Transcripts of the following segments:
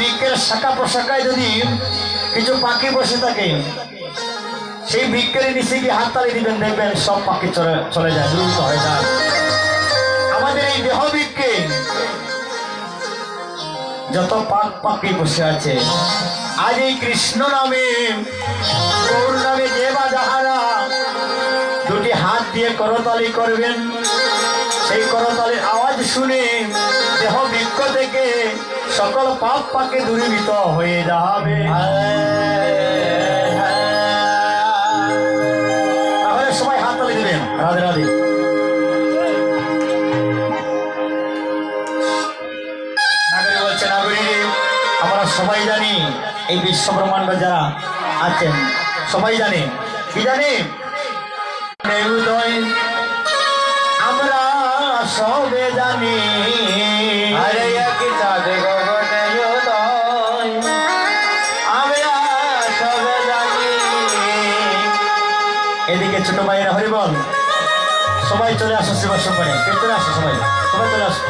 বৃক্ষের শাখা প্রশাখায় যদি কিছু পাখি বসে থাকে, সেই বৃক্ষের নিচে গিয়ে হাততালি দিবেন, দেখবেন সব পাখি চলে চলে যায় দ্রুত হয়ে যায়। আমাদের এই দেহ বৃক্ষে যত পাক পাখি বসে আছে, আজ এই কৃষ্ণ নামে, গৌর নামে যে বা যাহারা, দুটি হাত দিয়ে করতালি করবেন। সেই করতালির আওয়াজ শুনে দেহ বৃক্ষ থেকে সকল পাপ পাকে দূরীভূত হয়ে যাবে। সবাই আমরা সবাই জানি এই বিশ্ব ব্রহ্মাণ্ড যারা আছেন, সবাই জানে। কি জানে? আমরা সবে জানি। ছোট ভাইয়েরা হরিবল। সবাই চলে আসো শিবাস করে চলে আসো সবাই? সবাই চলে আসো।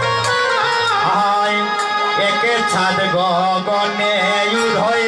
একে ছাদ গগনে উদয়।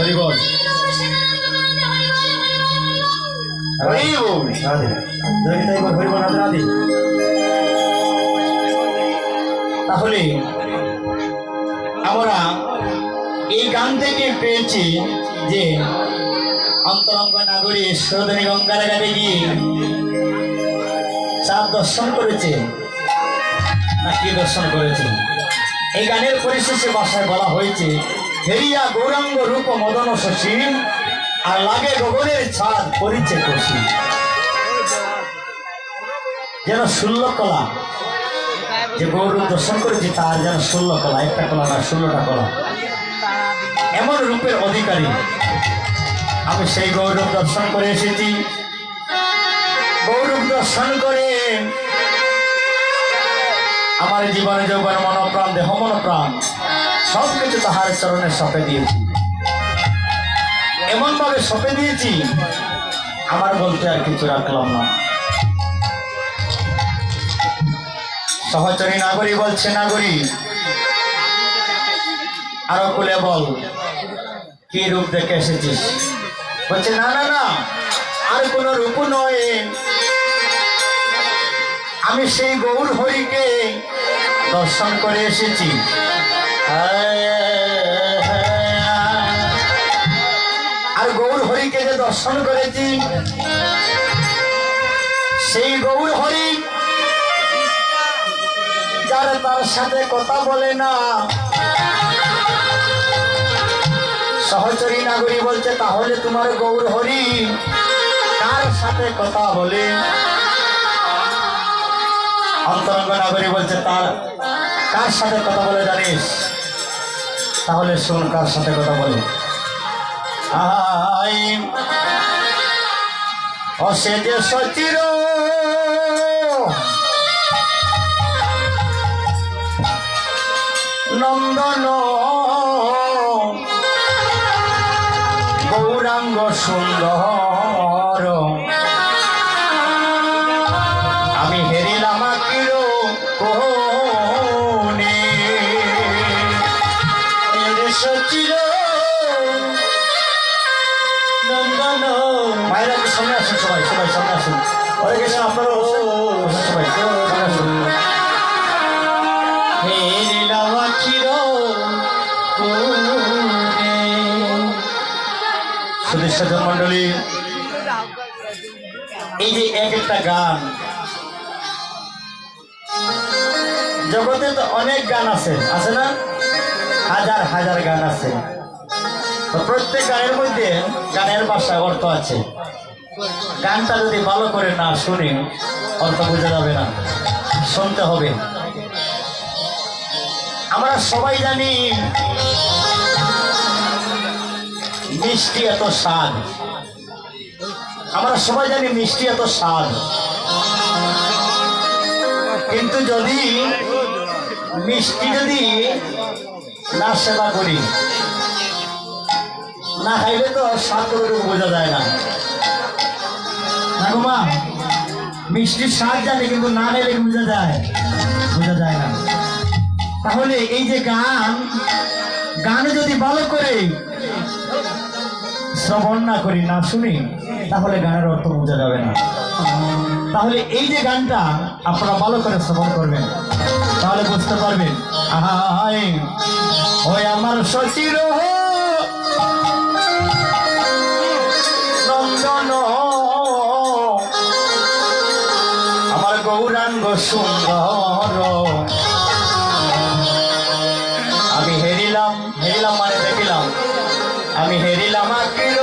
হরিবল তাহলে আমরা এই গান থেকে পেয়েছি যে অন্তরঙ্গ নাগরী সৌধনী গঙ্গার ঘাটে গিয়ে চাঁদ দর্শন করেছে না কি দর্শন করেছে? এই গানের পরিশেষে বাসায় বলা হয়েছে হেরিয়া গৌরাঙ্গ রূপ মদন শশী আর লাগে গগনের ছাদ পরিচে কষি যেন ষোলো কলা। যে গৌরব দর্শন করেছি তার যেন ষোলো কলা, একটা কলা না, ষোলোটা কলা। এমন রূপের অধিকারী। আমি সেই গৌরব দর্শন করে এসেছি। গৌরব দর্শন করে আমার জীবনে যৌবন মনপ্রাণ, দেহ মনপ্রাণ। সব কিছু তাহার চরণে সপে দিয়েছি। এমন ভাবে সপে দিয়েছি, আমার বলতে আর কিছু রাখলাম না। সহচরী নাগরী বলছে, নাগরী, আরও খুলে বল, কি রূপ দেখে এসেছিস? বলছে, না না না, আর কোন রূপ নয়। আমি সেই গৌর হরিকে দর্শন করে এসেছি। আর গৌর হরিকে যে দর্শন করেছি, সেই গৌর হরি যারা তার সাথে কথা বলে না। সহচরী নাগরী বলছে, তাহলে তোমার গৌর হরি কার সাথে কথা বলে? অন্তরঙ্গ নাগরী বলছে, তার কার সাথে কথা বলে জানিস? তাহলে শোন কার সাথে কথা বলে? সচির। নন্দন। গৌরাঙ্গ সুন্দর। আমি হেরিলাম হরে মন্ডলী এই যে এক একটা গান জগতে তো অনেক গান আছে আছে না হাজার হাজার গান আছে। প্রত্যেক গানের মধ্যে গানের ভাষায় অর্থ আছে। গানটা যদি ভালো করে না শুনি, অর্থ বোঝা যাবে না। শুনতে হবে। আমরা সবাই জানি মিষ্টি এত স্বাদ। আমরা সবাই জানি মিষ্টি এত স্বাদ। কিন্তু যদি মিষ্টি যদি না সেবা করি, না খাইলে তো স্বাদ বোঝা যায় না। না গো মা, মিষ্টির স্বাদ জানে, কিন্তু না খাইলে বোঝা যায়। বোঝা যায় না। তাহলে এই যে গান গান যদি ভালো করে শ্রবণ না করি, না শুনি, তাহলে গানের অর্থ বোঝা যাবে না। তাহলে এই যে গানটা আপনারা ভালো করে শ্রবণ করবেন, তাহলে বুঝতে পারবেন আহাই ওই আমার শশীর নন্দন গৌরাঙ্গ সুন্দর। আমি হেরিলাম হেরিলাম মানে দেখিলাম। আমি হেরিলাম আকির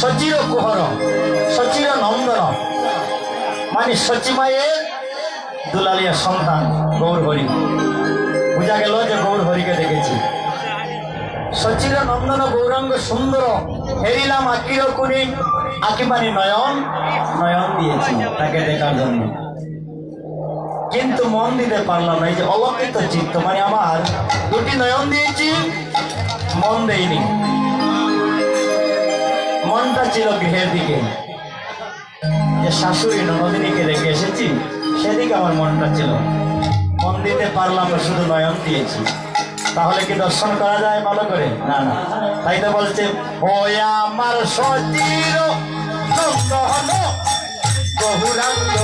সচির কুহর, সচির নন্দন। মানে সচিমায়ের দুলালিয়া সন্তান গৌর হরি। বোঝা গেল যে গৌর হরিকে দেখেছি। সচির নন্দন গৌরাঙ্গ সুন্দর, হেরিলাম আকির কুনি, আকি মানে নয়ন নয়ন দিয়েছি তাকে দেখার জন্য। কিন্তু মন দিতে পারলাম না, এই যে অলঙ্কিত চিত্ত মানে আমার দুটি নয়ন দিয়েছি, মন দেইনি মনটা ছিল গৃহের দিকে। যে শাশুড়ি ননদিনীকে রেখে এসেছি, সেদিকে আমার মনটা ছিল। মন দিতে পারলাম শুধু নয়ন দিয়েছি। তাহলে কি দর্শন করা যায় ভালো করে? না না। তাই তো বলছে ও আমার সচির বহুরাঙ্গ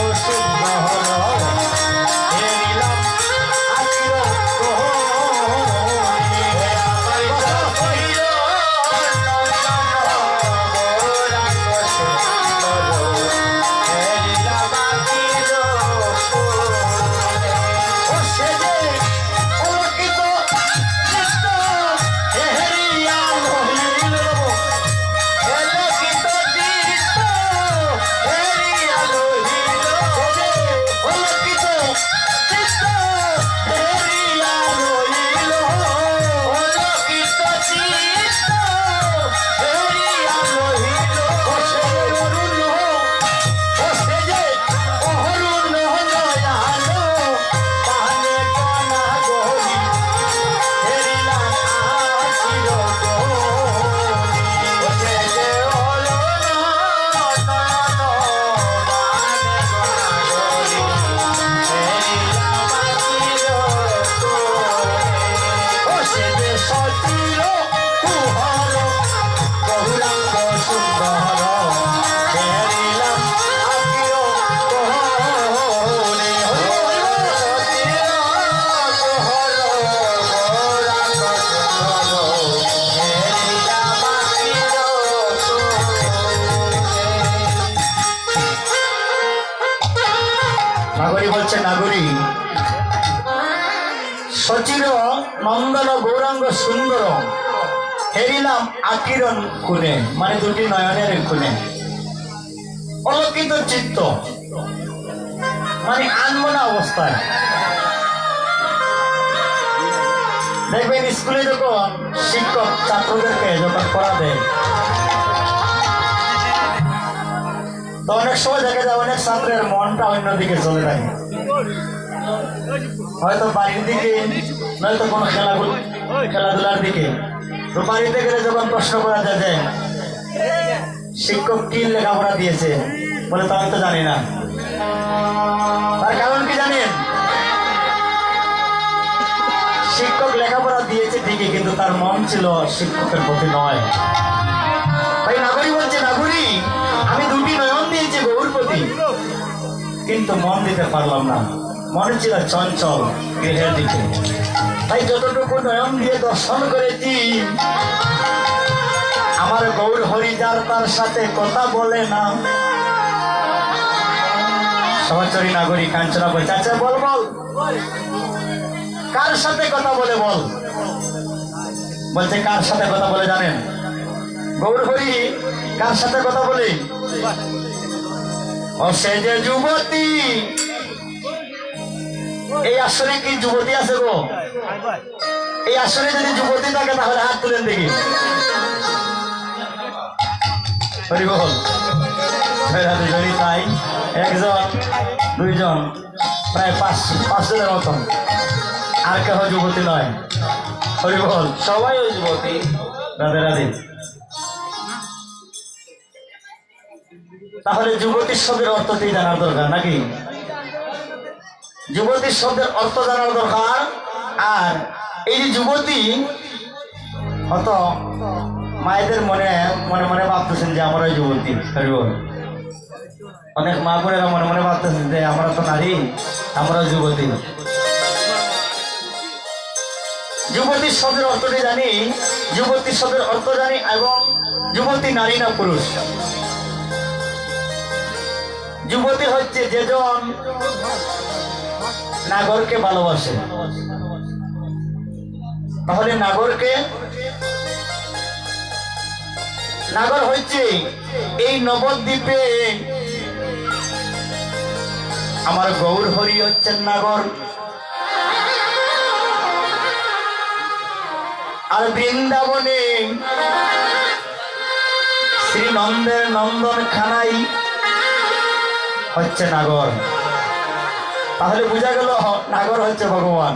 গৌরাঙ্গ সুন্দর হেরিলাম আকিরণ খুনে মানে দুটি নয়নের খুনে। অলকিত চিত্ত। মানে আনমনা অবস্থায়। দেখবেন স্কুলে যখন শিক্ষক ছাত্রদেরকে যখন পড়া দেয়, তো অনেক সময় দেখা যায় অনেক ছাত্রের মনটা অন্যদিকে চলে যায়। হয়তো বাড়ির দিকে, নয়তো কোনো খেলাধুল খেলাধুলার দিকে। তো বাড়িতে গেলে যখন প্রশ্ন করা যায় শিক্ষক কি লেখাপড়া দিয়েছে বলে তো আমি তো জানি না। তার কারণ কি জানেন? শিক্ষক লেখাপড়া দিয়েছে ঠিকই, কিন্তু তার মন ছিল শিক্ষকের প্রতি নয়। তাই নাগরী বলছে, নাগরী, আমি দুটি নয়ন দিয়েছি গৌর প্রতি, কিন্তু মন দিতে পারলাম না। মনে ছিল চঞ্চল গৃহের দিকে। তাই যতটুকু নয়ন দিয়ে দর্শন করেছি, আমার গৌর হরিদার তার সাথে কথা বলে না। সহচরী নাগরিক কাঞ্চনা বলছে আচ্ছা বল বল। কার সাথে কথা বলে, বল। বলছে, কার সাথে কথা বলে জানেন? গৌর হরি, কার সাথে কথা বলে? ও, সে যে যুবতী এই আসরে কি যুবতী আছে গো? এই আসরে যদি যুবতী থাকে, তাহলে হাত তুলেন দেখি। বল তাই একজন, দুইজন, প্রায় পাঁচ পাঁচজনের মতন। আর কেহ যুবতী নয়। হরি বল সবাই ওই যুবতী। রাধে রাধে। তাহলে যুবতীর শব্দের অর্থটি জানার দরকার নাকি? যুবতীর শব্দের অর্থ জানার দরকার। আর এই যে যুবতী হত মায়েদের মনে মনে মনে ভাবতেছেন যে আমরা যুবতী। অনেক মা বোনেরা মনে মনে ভাবতেছেন যে আমরা তো নারী আমরা যুবতী। যুবতী শব্দের অর্থটি জানি, যুবতী শব্দের অর্থ জানি এবং যুবতী নারী না পুরুষ। যুবতী হচ্ছে যেজন নাগরকে ভালোবাসে। তাহলে নাগরকে নাগর হচ্ছে এই নবদ্বীপে আমার গৌর হরি হচ্ছেন নাগর। আর বৃন্দাবনে শ্রী নন্দের নন্দন খানাই হচ্ছে নাগর। তাহলে বোঝা গেল নাগর হচ্ছে ভগবান।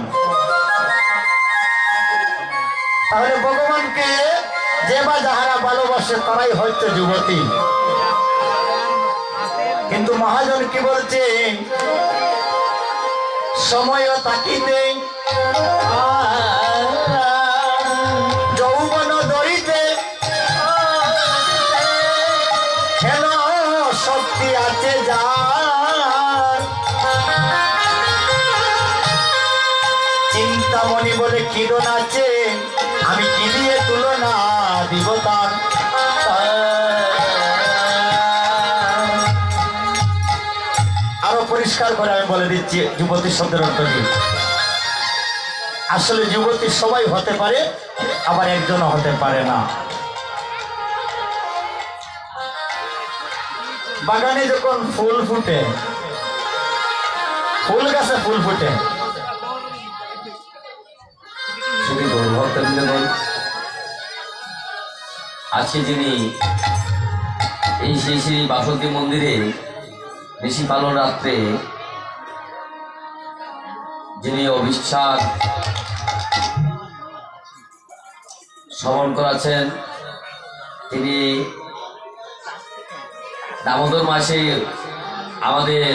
তাহলে ভগবানকে যে বা যাহারা ভালোবাসে, তারাই হচ্ছে যুবতী। কিন্তু মহাজন কি বলছে সময় তাকিতে যৌবন বলে কিরণ আছে? আমি কি দিয়ে তুলনা দিব তার আরও পরিষ্কার করে আমি বলে দিচ্ছি যুবতী শব্দের অর্থ কি? আসলে যুবতী সবাই হতে পারে, আবার একজনও হতে পারে না। বাগানে যখন ফুল ফুটে, ফুল গাছে ফুল ফুটে শ্রী গৌরভক্তবৃন্দগণ আজকে যিনি এই শ্রী শ্রী বাসন্তী মন্দিরে ঋষি পালন রাত্রে যিনি অবিশ্বাস শ্রবণ করাছেন তিনি দামোদর মাসে আমাদের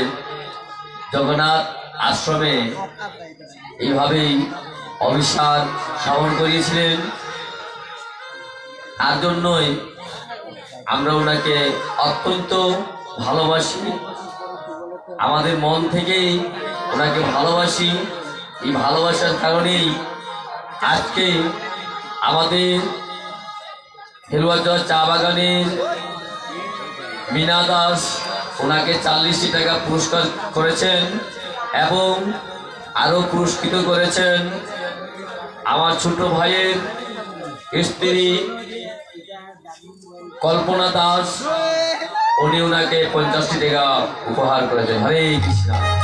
জগন্নাথ আশ্রমে এইভাবেই অবিশ্বাস শ্রবণ করিয়েছিলেন। তার জন্যই আমরা ওনাকে অত্যন্ত ভালোবাসি। আমাদের মন থেকেই ওনাকে ভালোবাসি। এই ভালোবাসার কারণেই আজকে আমাদের হেলুয়াচর চা বাগানের মীনা দাস ওনাকে চল্লিশটি টাকা পুরস্কার করেছেন এবং আরও পুরস্কৃত করেছেন। আমার ছোট ভাইয়ের স্ত্রী কল্পনা দাস উনি ওনাকে পঞ্চাশটি টাকা উপহার করেছেন। হরে কৃষ্ণ।